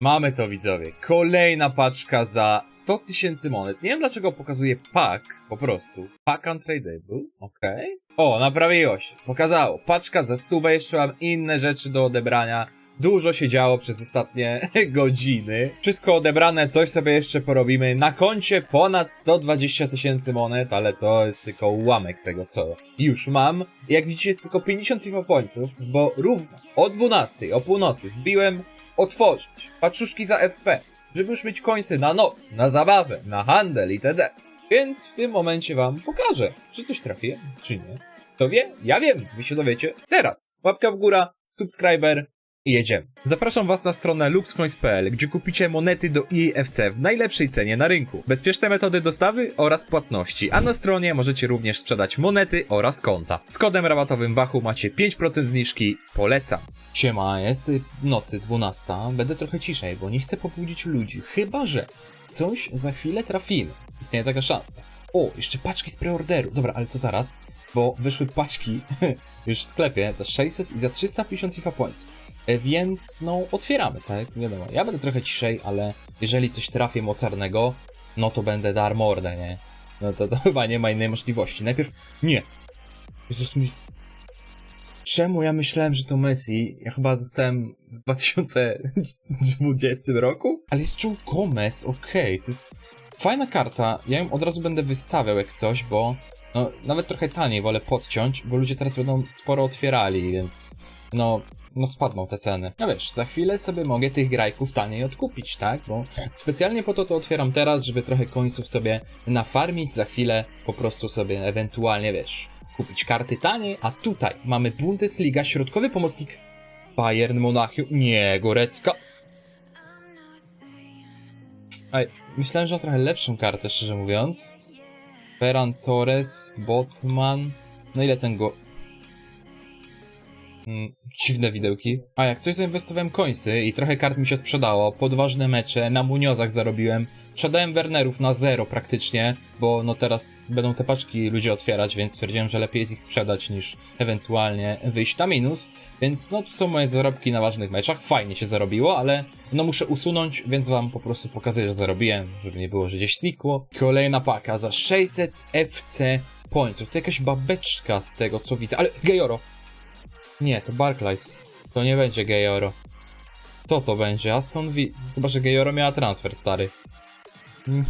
Mamy to widzowie. Kolejna paczka za 100 tysięcy monet. Nie wiem dlaczego pokazuje pack, po prostu. Pack untradable, okej. O, naprawiło się. Pokazało. Paczka za stówę, jeszcze mam inne rzeczy do odebrania. Dużo się działo przez ostatnie godziny. Wszystko odebrane, coś sobie jeszcze porobimy. Na koncie ponad 120 tysięcy monet, ale to jest tylko ułamek tego, co już mam. Jak widzicie, jest tylko 50 FIFA pońców, bo równo o 12, o północy wbiłem otworzyć paczuszki za FP, żeby już mieć końce na noc, na zabawę, na handel itd. Więc w tym momencie wam pokażę, czy coś trafię, czy nie. Kto wie? Ja wiem, wy się dowiecie teraz. Łapka w górę, subskryber i jedziemy. Zapraszam was na stronę luxcoins.pl, gdzie kupicie monety do EAFC w najlepszej cenie na rynku. Bezpieczne metody dostawy oraz płatności, a na stronie możecie również sprzedać monety oraz konta. Z kodem rabatowym Wachu macie 5% zniżki, polecam. Siema, jest y, nocy 12, będę trochę ciszej, bo nie chcę pobudzić ludzi, chyba że coś za chwilę trafimy. Istnieje taka szansa. O, jeszcze paczki z preorderu. Dobra, ale to zaraz, bo wyszły paczki już w sklepie za 600 i za 350 FIFA Points. Więc no, otwieramy, tak? Wiadomo, ja będę trochę ciszej, ale jeżeli coś trafię mocarnego, no to będę dar mordę, nie? No to, to chyba nie ma innej możliwości. Najpierw, nie. Jezus mi... Czemu ja myślałem, że to Messi? Ja chyba zostałem w 2020 roku? Ale jest Joe Gomez, okej, to jest fajna karta. Ja ją od razu będę wystawiał jak coś, bo no, nawet trochę taniej wolę podciąć, bo ludzie teraz będą sporo otwierali, więc no, no spadną te ceny. No wiesz, za chwilę sobie mogę tych grajków taniej odkupić, tak? Bo specjalnie po to to otwieram teraz, żeby trochę końców sobie nafarmić, za chwilę po prostu sobie ewentualnie, wiesz, kupić karty taniej, a tutaj mamy Bundesliga, środkowy pomocnik Bayern Monachium, nie, Gorecka. Ej, myślałem, że mam trochę lepszą kartę, szczerze mówiąc. Ferran Torres, Botman. No ile ten go. Mm, dziwne widełki. A jak coś zainwestowałem końcy i trochę kart mi się sprzedało, podważne mecze, na Muniozach zarobiłem. Sprzedałem Wernerów na zero praktycznie, bo no teraz będą te paczki ludzie otwierać, więc stwierdziłem, że lepiej jest ich sprzedać niż ewentualnie wyjść na minus. Więc no to są moje zarobki na ważnych meczach. Fajnie się zarobiło, ale no muszę usunąć, więc wam po prostu pokazuję, że zarobiłem, żeby nie było, że gdzieś znikło. Kolejna paka za 600 FC pońców. To jakaś babeczka z tego co widzę, ale Gejoro. Nie, to Barclays. To nie będzie Gejoro. Co to będzie? Aston Villa. Chyba, że Gejoro miała transfer, stary.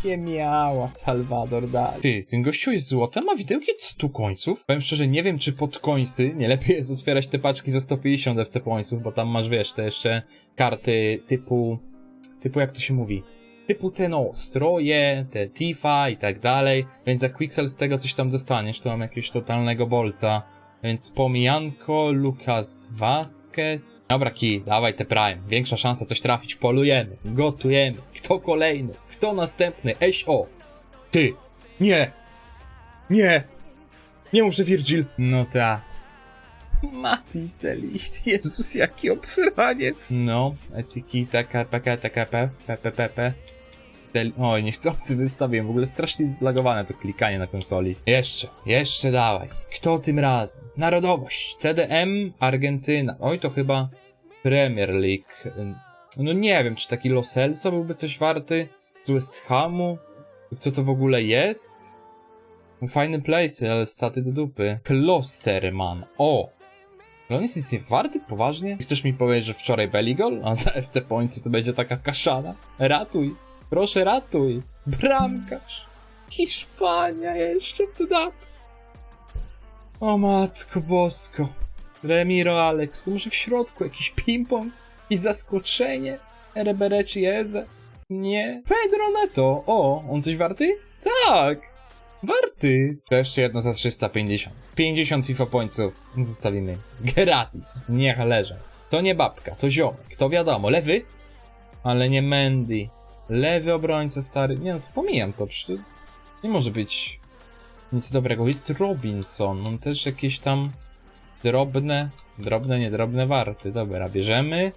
Nie miała Salvador Dali. Ty, ten gościu jest złotem, ma widełki od 100 końców? Powiem szczerze, nie wiem, czy pod końcy nie lepiej jest otwierać te paczki za 150 FC pońców, bo tam masz, wiesz, te jeszcze karty typu... Typu jak to się mówi? Typu te no, stroje, te Tifa i tak dalej, więc za Quixel z tego coś tam dostaniesz, to mam jakiegoś totalnego bolca. Więc pomijanko, Lucas Vasquez. Dobra, Ki, dawaj te Prime. Większa szansa coś trafić. Polujemy, gotujemy. Kto kolejny? Kto następny? Eś o. Ty. Nie. Nie. Nie muszę Virgil. No ta. Matis Delicht. Jezus, jaki obsraniec. No, etyki, taka, taka, taka, p, p, p, p, p. Del... Oj, niechcący wystawiłem. W ogóle strasznie zlagowane to klikanie na konsoli. Jeszcze, jeszcze dawaj. Kto tym razem? Narodowość. CDM, Argentyna. Oj, to chyba Premier League. No nie wiem, czy taki Los Elso byłby coś warty? Z West Hamu? Co to w ogóle jest? Fajny place, ale staty do dupy. Klosterman. O! Ale on jest nic nie warty? Poważnie? Chcesz mi powiedzieć, że wczoraj Beligol? A za FC Pońcy to będzie taka kaszana? Ratuj! Proszę ratuj! Bramkarz! Hiszpania jeszcze w dodatku! O matko bosko! Remiro Alex, to może w środku jakiś ping-pong? I zaskoczenie? Erebereci Eze? Nie. Pedro Neto! O, on coś warty? Tak! Warty! To jeszcze jedno za 350. 50 FIFA pońców zostawimy. Gratis. Niech leżą. To nie babka, to ziomek, to wiadomo. Lewy? Ale nie Mendy. Lewy obrońca stary. Nie no, to pomijam to, przecież nie może być nic dobrego. Jest Robinson, on też jakieś tam drobne, drobne, niedrobne warty. Dobra, bierzemy.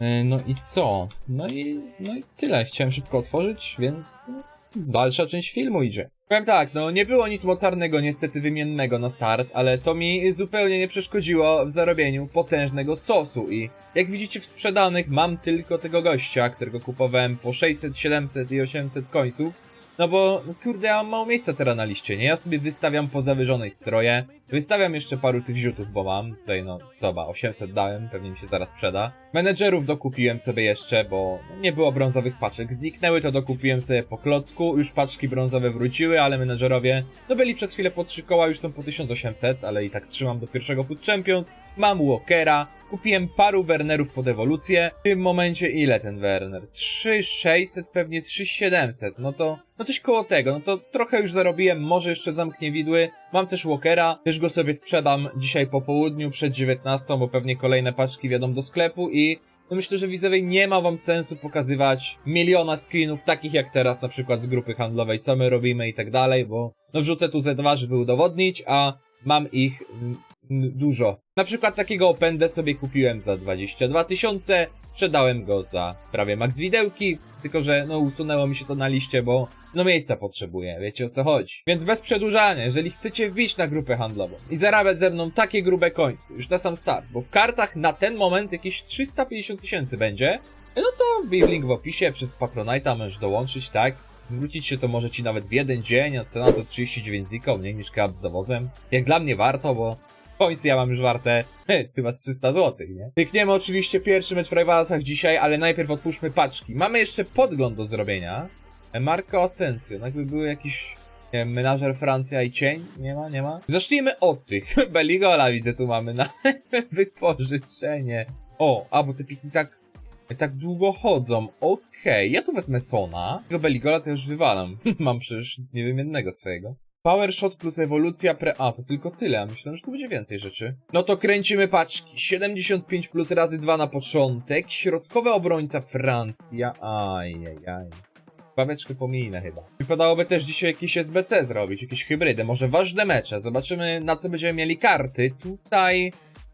Yy, No i co? No i, no i tyle. Chciałem szybko otworzyć, więc dalsza część filmu idzie. Powiem tak, no nie było nic mocarnego niestety wymiennego na start, ale to mi zupełnie nie przeszkodziło w zarobieniu potężnego sosu i jak widzicie w sprzedanych mam tylko tego gościa, którego kupowałem po 600, 700 i 800 końców. No bo, kurde, ja mam mało miejsca teraz na liście, nie? Ja sobie wystawiam po zawyżonej stroje, wystawiam jeszcze paru tych ziutów, bo mam, tutaj no, co ba, 800 dałem, pewnie mi się zaraz sprzeda. Menedżerów dokupiłem sobie jeszcze, bo nie było brązowych paczek, zniknęły, to dokupiłem sobie po klocku, już paczki brązowe wróciły, ale menedżerowie, no byli przez chwilę po trzy koła, już są po 1800, ale i tak trzymam do pierwszego Food Champions, mam Walkera, kupiłem paru Wernerów pod ewolucję, w tym momencie ile ten Werner? 3600, pewnie 3700, no to, no coś koło tego, no to trochę już zarobiłem, może jeszcze zamknie widły, mam też Walkera, też go sobie sprzedam dzisiaj po południu przed 19, bo pewnie kolejne paczki wjadą do sklepu i no myślę, że widzowie nie ma wam sensu pokazywać miliona screenów takich jak teraz na przykład z grupy handlowej, co my robimy i tak dalej, bo no wrzucę tu Z2, żeby udowodnić, a mam ich mm, dużo. Na przykład takiego Opendę sobie kupiłem za 22 tysiące, sprzedałem go za prawie max widełki, tylko że no usunęło mi się to na liście, bo no miejsca potrzebuję, wiecie o co chodzi. Więc bez przedłużania, jeżeli chcecie wbić na grupę handlową i zarabiać ze mną takie grube końce, już na sam start, bo w kartach na ten moment jakieś 350 tysięcy będzie, no to wbij link w opisie, przez Patronite'a możesz dołączyć, tak? Zwrócić się to może ci nawet w jeden dzień, a cena to 39 ziko, mniej niż kebab z dowozem. Jak dla mnie warto, bo końce ja mam już warte chyba z 300 zł, nie? Pykniemy oczywiście pierwszy mecz w Rivalsach dzisiaj, ale najpierw otwórzmy paczki. Mamy jeszcze podgląd do zrobienia. Marco Asensio, no jakby były jakiś nie wiem, menażer Francja i cień? Nie ma, nie ma? Zacznijmy od tych. Beligola widzę tu mamy na wypożyczenie. O, a bo te piki tak tak długo chodzą. Okej, ja tu wezmę Sona. Tego Beligola to już wywalam. Mam przecież nie wiem jednego swojego. Power Shot plus ewolucja pre... A, to tylko tyle, myślałem, że tu będzie więcej rzeczy. No to kręcimy paczki. 75 plus razy 2 na początek. Środkowy obrońca Francja. Ajajaj. Babeczkę pominę chyba. Wypadałoby też dzisiaj jakieś SBC zrobić, jakieś hybrydy, może ważne mecze. Zobaczymy na co będziemy mieli karty. Tutaj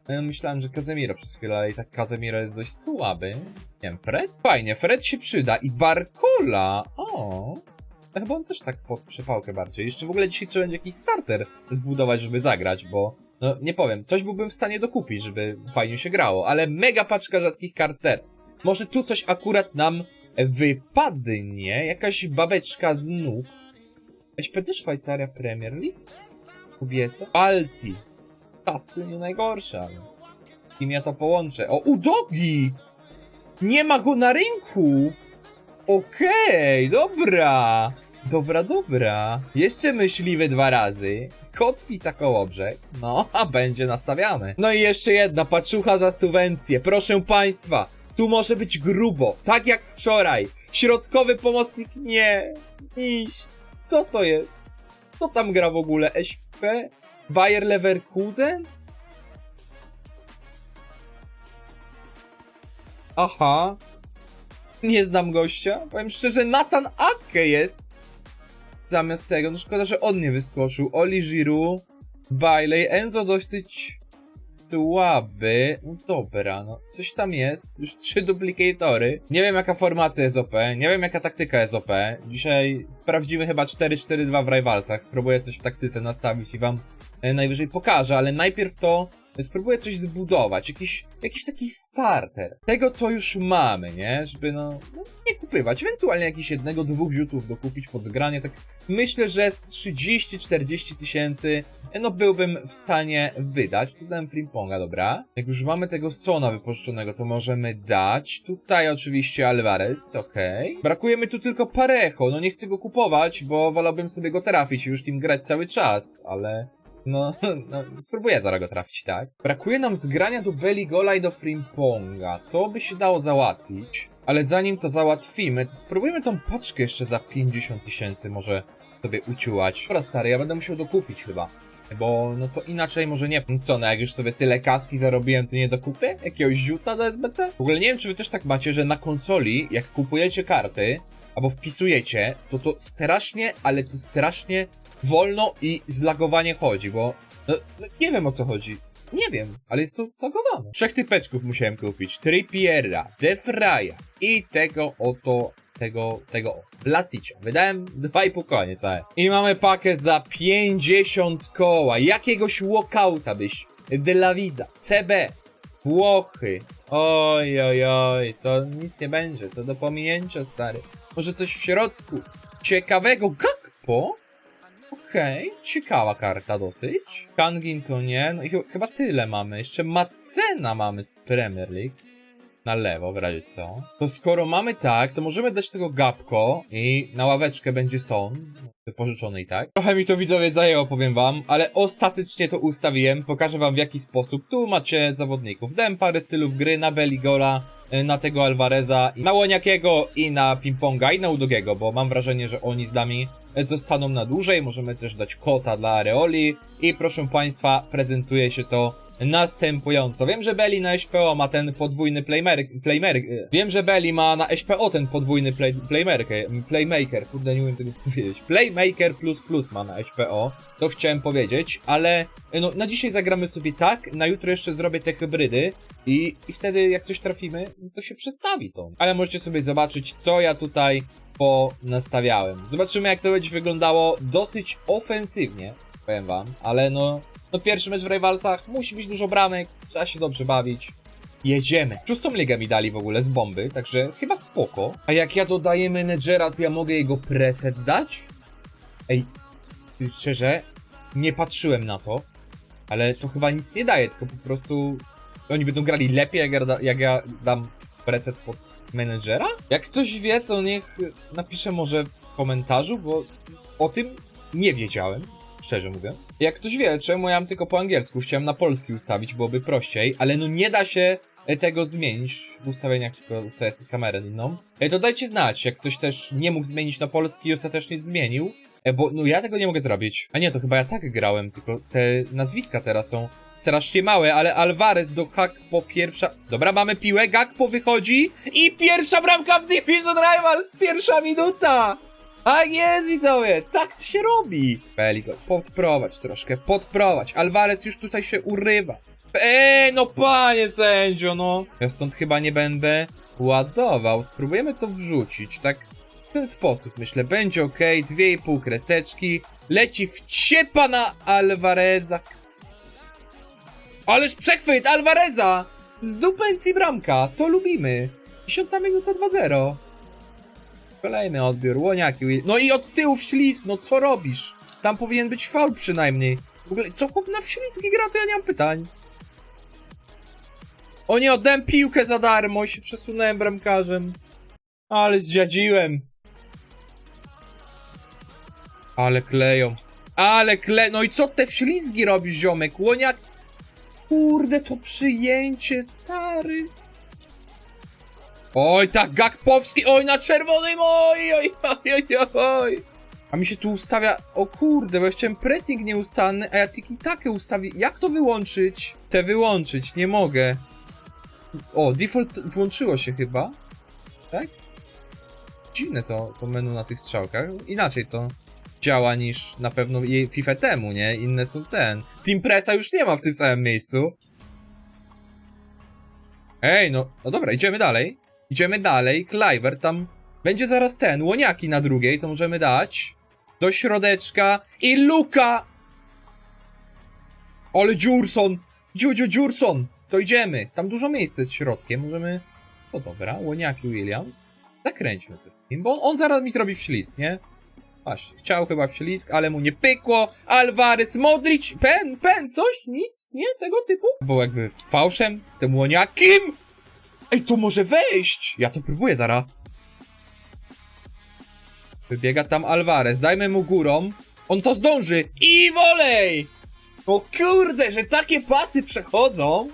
e, myślałem, że Kazemiro przez chwilę, ale i tak Kazemiro jest dość słaby. Nie wiem, Fred? Fajnie, Fred się przyda i Barcola. O. No chyba on też tak pod przepałkę bardziej. Jeszcze w ogóle dzisiaj trzeba będzie jakiś starter zbudować, żeby zagrać, bo no nie powiem, coś byłbym w stanie dokupić, żeby fajnie się grało, ale mega paczka rzadkich kart teraz. Może tu coś akurat nam wypadnie, jakaś babeczka znów. SPD Szwajcaria Premier League? Kobieca? Balti. Tacy nie najgorsza. Kim ja to połączę? O, Udogi! Nie ma go na rynku! Okej, dobra. Dobra, dobra. Jeszcze myśliwy dwa razy. Kotwica Kołobrzeg. No, a będzie nastawiamy. No i jeszcze jedna paczucha za stuwencję. Proszę państwa, tu może być grubo, tak jak wczoraj. Środkowy pomocnik nie. Iść. Co to jest? Kto tam gra w ogóle? SP? Bayer Leverkusen? Aha. Nie znam gościa. Powiem szczerze, Nathan Ake jest. Zamiast tego, no szkoda, że on nie wyskoczył. Oli Giroud, Bailey, Enzo dosyć słaby. No dobra, no coś tam jest. Już trzy duplikatory. Nie wiem jaka formacja jest OP, nie wiem jaka taktyka jest OP. Dzisiaj sprawdzimy chyba 4-4-2 w Rivalsach. Spróbuję coś w taktyce nastawić i wam e, najwyżej pokażę, ale najpierw to spróbuję coś zbudować, jakiś, jakiś taki starter. Tego, co już mamy, nie? Żeby, no, no nie kupywać. Ewentualnie jakiś jednego, dwóch ziutów dokupić pod zgranie. Tak myślę, że z 30-40 tysięcy, no byłbym w stanie wydać. Tu dałem Frimponga, dobra. Jak już mamy tego Sona wypożyczonego, to możemy dać. Tutaj oczywiście Alvarez, okej. Brakuje mi tu tylko Parejo. No nie chcę go kupować, bo wolałbym sobie go trafić i już nim grać cały czas, ale... No, no, spróbuję zaraz go trafić, tak? Brakuje nam zgrania do Beligola i do Frimponga. To by się dało załatwić. Ale zanim to załatwimy, to spróbujmy tą paczkę jeszcze za 50 tysięcy może sobie uciułać. Dobra stary, ja będę musiał dokupić chyba. Bo no to inaczej może nie. No Co, no jak już sobie tyle kaski zarobiłem, to nie dokupię? Jakiegoś ziuta do SBC? W ogóle nie wiem, czy wy też tak macie, że na konsoli, jak kupujecie karty, albo wpisujecie, to to strasznie, ale to strasznie wolno i zlagowanie chodzi, bo no, no, nie wiem o co chodzi. Nie wiem, ale jest to zlagowane. Trzech typeczków musiałem kupić. Trippiera, Defraya i tego oto tego, tego Blasicia. Wydałem 2,5 koła niecałe. I mamy pakę za 50 koła. Jakiegoś walkouta byś dla widza. CB. Włochy. Oj, oj, oj. To nic nie będzie. To do pominięcia, stary. Może coś w środku. Ciekawego. Gakpo? Okej, ciekawa karta dosyć. Kangin to nie, no i ch- chyba tyle mamy. Jeszcze Macena mamy z Premier League. Na lewo, w razie co. To skoro mamy tak, to możemy dać tego Gapko i na ławeczkę będzie Son. Wypożyczony i tak. Trochę mi to widzowie zajęło, powiem wam, ale ostatecznie to ustawiłem. Pokażę wam w jaki sposób. Tu macie zawodników. Dałem parę stylów gry na Beligola, y, na tego Alvareza, na Łoniakiego i na Pimponga i na Udogiego, bo mam wrażenie, że oni z nami zostaną na dłużej. Możemy też dać kota dla Areoli i proszę państwa, prezentuje się to następująco. Wiem, że Belly na SPO ma ten podwójny playmer, playmer, wiem, że Belly ma na SPO ten podwójny play, playmaker, playmaker, kurde nie umiem tego powiedzieć. Playmaker plus plus ma na SPO, to chciałem powiedzieć, ale no, na dzisiaj zagramy sobie tak, na jutro jeszcze zrobię te hybrydy i, i wtedy jak coś trafimy, to się przestawi to. Ale możecie sobie zobaczyć, co ja tutaj ponastawiałem. Zobaczymy, jak to będzie wyglądało dosyć ofensywnie, powiem wam, ale no, no pierwszy mecz w Rivalsach, musi być dużo bramek, trzeba się dobrze bawić. Jedziemy. Szóstą ligę mi dali w ogóle z bomby, także chyba spoko. A jak ja dodaję menedżera, to ja mogę jego preset dać? Ej, szczerze, nie patrzyłem na to, ale to chyba nic nie daje, tylko po prostu oni będą grali lepiej, jak ja, jak ja dam preset pod menedżera? Jak ktoś wie, to niech napisze może w komentarzu, bo o tym nie wiedziałem, szczerze mówiąc. Jak ktoś wie, czemu ja mam tylko po angielsku, chciałem na polski ustawić, byłoby prościej, ale no nie da się e, tego zmienić w ustawieniach, tylko ustawię sobie kamerę inną. E, To dajcie znać, jak ktoś też nie mógł zmienić na polski i ostatecznie zmienił, E, Bo no ja tego nie mogę zrobić. A nie, to chyba ja tak grałem, tylko te nazwiska teraz są strasznie małe, ale Alvarez do Gakpo pierwsza... Dobra, mamy piłę, Gakpo wychodzi i pierwsza bramka w Division Rivals, pierwsza minuta! A jest, widzowie, tak to się robi! Peligo, podprowadź troszkę, podprowadź. Alvarez już tutaj się urywa. Eee, no panie sędzio, no. Ja stąd chyba nie będę ładował. Spróbujemy to wrzucić, tak w ten sposób, myślę, będzie ok, dwie i pół kreseczki, leci wciepa na Alvareza. Ależ przechwyt Alvareza! Z dupencji bramka, to lubimy. 10 minuta 2-0. Kolejny odbiór, łoniaki. No i od tyłu w ślizg, no co robisz? Tam powinien być faul przynajmniej. W ogóle, co chłop na wślizgi gra, to ja nie mam pytań. O nie, oddałem piłkę za darmo i się przesunąłem bramkarzem. Ale zdziadziłem. Ale kleją. Ale kle... No i co te wślizgi robisz, ziomek? Łoniak... Kurde, to przyjęcie, stary. Oj, tak, Gakpowski, oj, na czerwonym, oj, oj, oj, oj, oj. A mi się tu ustawia, o kurde, bo ja chciałem pressing nieustanny, a ja tiki takę ustawię. Jak to wyłączyć? Chcę wyłączyć, nie mogę. O, default włączyło się chyba. Tak? Dziwne to, to menu na tych strzałkach. Inaczej to działa niż na pewno FIFA temu, nie? Inne są ten. Team Pressa już nie ma w tym samym miejscu. Ej, no, no dobra, idziemy dalej. Idziemy dalej. Cliver tam będzie zaraz ten. Łoniaki na drugiej, to możemy dać. Do środeczka. I Luka! Ale Dziurson! Dziudziu Dziurson! To idziemy. Tam dużo miejsca jest środkiem. Możemy... O dobra, Łoniaki Williams. Zakręćmy coś. Bo on zaraz mi zrobi wślizg, nie? Właśnie, chciał chyba wślizg, ale mu nie pykło. Alvarez, Modric, Pen, Pen, coś? Nic? Nie? Tego typu? Było jakby fałszem, tym łoniakiem. Ej, to może wejść! Ja to próbuję zara. Wybiega tam Alvarez, dajmy mu górą. On to zdąży. I wolej! O kurde, że takie pasy przechodzą.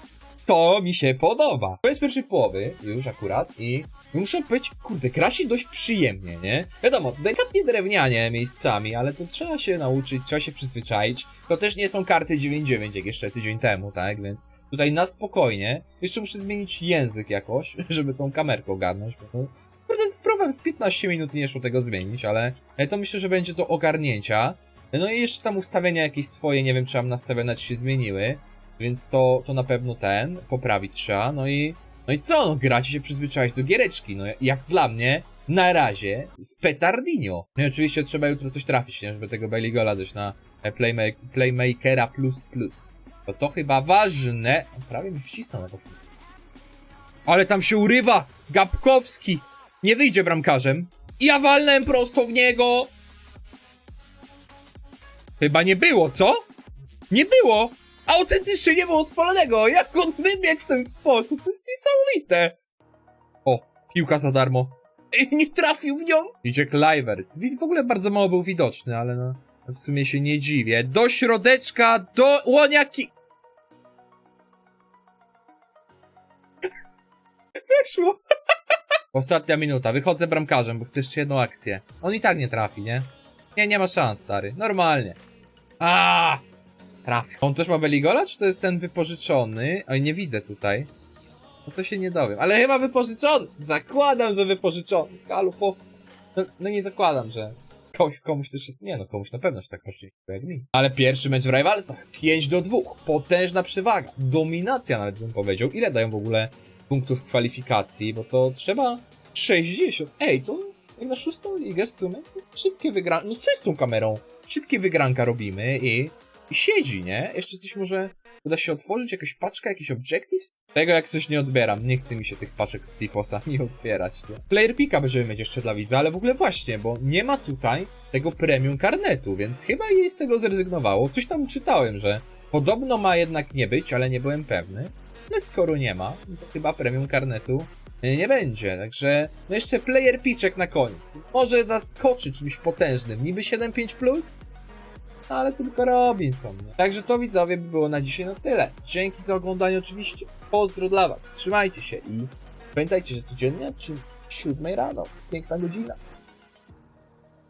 To mi się podoba. To jest pierwszej połowy, już akurat, i muszę być, kurde, gra się dość przyjemnie, nie? Wiadomo, delikatnie drewnianie miejscami, ale to trzeba się nauczyć, trzeba się przyzwyczaić. To też nie są karty 9.9 jak jeszcze tydzień temu, tak? Więc tutaj na spokojnie. Jeszcze muszę zmienić język jakoś, żeby tą kamerkę ogarnąć. Bo to, kurde, spróbowałem z 15 minut nie szło tego zmienić, ale to myślę, że będzie to ogarnięcia. No i jeszcze tam ustawienia jakieś swoje, nie wiem czy mam nastawione, czy się zmieniły. Więc to, to na pewno ten, poprawić trzeba. No i, No i co, no gracie się przyzwyczaić do giereczki, no jak dla mnie, na razie, z petardinio. No i oczywiście trzeba jutro coś trafić, nie, żeby tego Bailey Gola dać na playma Playmakera plus plus. Bo to chyba ważne. Prawie mi wcisnął na to. Ale tam się urywa! Gabkowski! Nie wyjdzie bramkarzem. Ja walnę prosto w niego! Chyba nie było, co? Nie było! Autentycznie nie było spalonego! Jak on wybiegł w ten sposób? To jest niesamowite! O, piłka za darmo. Ej, nie trafił w nią! Idzie Kluivert. W ogóle bardzo mało był widoczny, ale no... W sumie się nie dziwię. Do środeczka, do łoniaki... Weszło! Ostatnia minuta. Wychodzę bramkarzem, bo chcę jeszcze jedną akcję. On i tak nie trafi, nie? Nie, nie ma szans, stary. Normalnie. A! On też ma Beligola, czy to jest ten wypożyczony? Oj, nie widzę tutaj. No to się nie dowiem. Ale chyba wypożyczony! Zakładam, że wypożyczony. Halo, fokus. No, no nie zakładam, że komuś, komuś też... Nie no, komuś na pewno się tak poszczęściło jak mi. Ale pierwszy mecz w Rivalsach. 5 do 2. Potężna przewaga. Dominacja nawet bym powiedział. Ile dają w ogóle punktów kwalifikacji? Bo to trzeba 60. Ej, to na szóstą ligę w sumie szybkie wygranki. No co jest z tą kamerą? Szybkie wygranka robimy i, i siedzi, nie? Jeszcze coś może uda się otworzyć, jakaś paczka, jakiś objectives? Tego jak coś nie odbieram, nie chce mi się tych paczek z Tifosami otwierać, nie? Player picka będziemy mieć jeszcze dla widza, ale w ogóle właśnie, bo nie ma tutaj tego premium karnetu, więc chyba jej z tego zrezygnowało. Coś tam czytałem, że podobno ma jednak nie być, ale nie byłem pewny. Ale skoro nie ma, no to chyba premium karnetu nie będzie, także no jeszcze player pitchek na koniec. Może zaskoczy czymś potężnym, niby 7.5+, plus, no ale tylko Robinson. Także to widzowie by było na dzisiaj na tyle. Dzięki za oglądanie oczywiście. Pozdro dla was, trzymajcie się i pamiętajcie, że codziennie od 7 rano, piękna godzina.